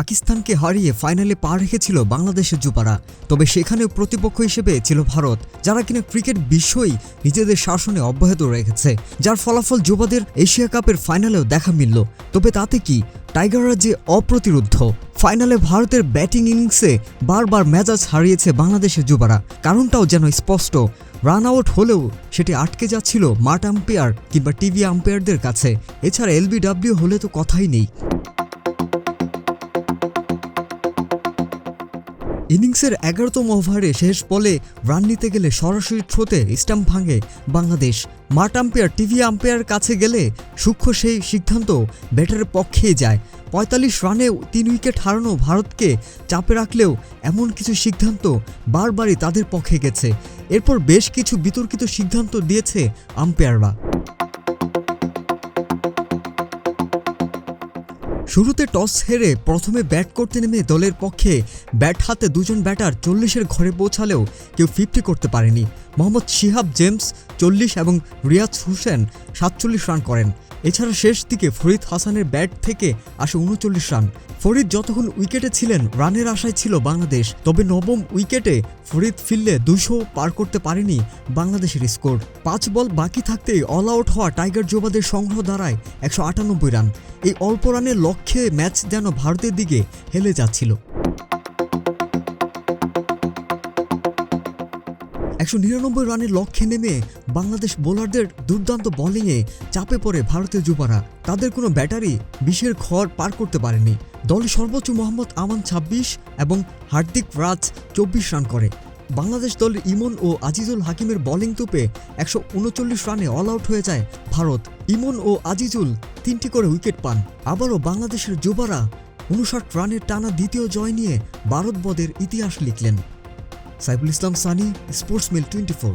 পাকিস্তানকে হারিয়ে ফাইনালে পা রেখেছিল বাংলাদেশের যুবারা তবে সেখানেও প্রতিপক্ষ হিসেবে ছিল ভারত, যারা কিনা ক্রিকেট বিশ্বই নিজেদের শাসনে অব্যাহত রেখেছে, যার ফলাফল যুবাদের এশিয়া কাপের ফাইনালেও দেখা মিলল। তবে তাতে কি? টাইগাররা যে অপ্রতিরোধ ফাইনালে ভারতের ব্যাটিং ইনিংসে বারবার মেজাজ হারিয়েছে বাংলাদেশের যুবারা কারণটাও যেন স্পষ্ট। রান আউট হলেও সেটি আটকে যাচ্ছিল মাঠ আম্পায়ার কিংবা টিভি আম্পায়ারদের কাছে। এছাড়া এলবিডব্লিউ হলে তো কথাই নেই। ইনিংসের এগারোতম ওভারে শেষ বলে রান নিতে গেলে সরাসরি থ্রোতে স্টাম্প ভাঙে বাংলাদেশ। মাঠ আম্পায়ার, টিভি আম্পায়ার কাছে গেলে সূক্ষ্ম সেই সিদ্ধান্ত ব্যাটারের পক্ষেই যায়। পঁয়তাল্লিশ রানে তিন উইকেট হারানো ভারতকে চাপে রাখলেও এমন কিছু সিদ্ধান্ত বারবারই তাদের পক্ষে গেছে। এরপর বেশ কিছু বিতর্কিত সিদ্ধান্ত দিয়েছে আম্পায়াররা। শুরুতে টস হেরে প্রথমে ব্যাট করতে নেমে দলের পক্ষে ব্যাট হাতে দুজন ব্যাটার চল্লিশের ঘরে পৌঁছালেও কেউ ফিফটি করতে পারেনি। মোহাম্মদ শিহাব জেমস চল্লিশ এবং রিয়াজ হোসেন সাতচল্লিশ রান করেন। এছাড়া শেষ দিকে ফরিদ হাসানের ব্যাট থেকে আসে উনচল্লিশ রান। ফরিদ যতক্ষণ উইকেটে ছিলেন, রানের আশায় ছিল বাংলাদেশ। তবে নবম উইকেটে ফরিদ ফিরলে দুশো পার করতে পারেনি বাংলাদেশের স্কোর। পাঁচ বল বাকি থাকতেই অল আউট হওয়া টাইগার জোবাদের সংগ্রহ দাঁড়ায় একশো আটানব্বই রান। এই অল্প রানের লক্ষ্যে ম্যাচ যেন ভারতের দিকে হেলে যাচ্ছিল। একশো নিরানব্বই রানের লক্ষ্যে নেমে বাংলাদেশ বোলারদের দুর্দান্ত বোলিংয়ে চাপে পড়ে ভারতীয় যুবারা। তাদের কোনো ব্যাটারি বিশের ঘর পার করতে পারেনি। দলের সর্বোচ্চ মোহাম্মদ আমান ছাব্বিশ এবং হার্দিক রাজ চব্বিশ রান করে। বাংলাদেশ দলের ইমন ও আজিজুল হাকিমের বোলিং তুপে একশো উনচল্লিশ রানে অল আউট হয়ে যায় ভারত। ইমন ও আজিজুল তিনটি করে উইকেট পান। আবারও বাংলাদেশের যুবারা উনষাট রানের টানা দ্বিতীয় জয় নিয়ে ভারত বদের ইতিহাস লিখলেন। Saiful Islam Sani sports mill twenty four.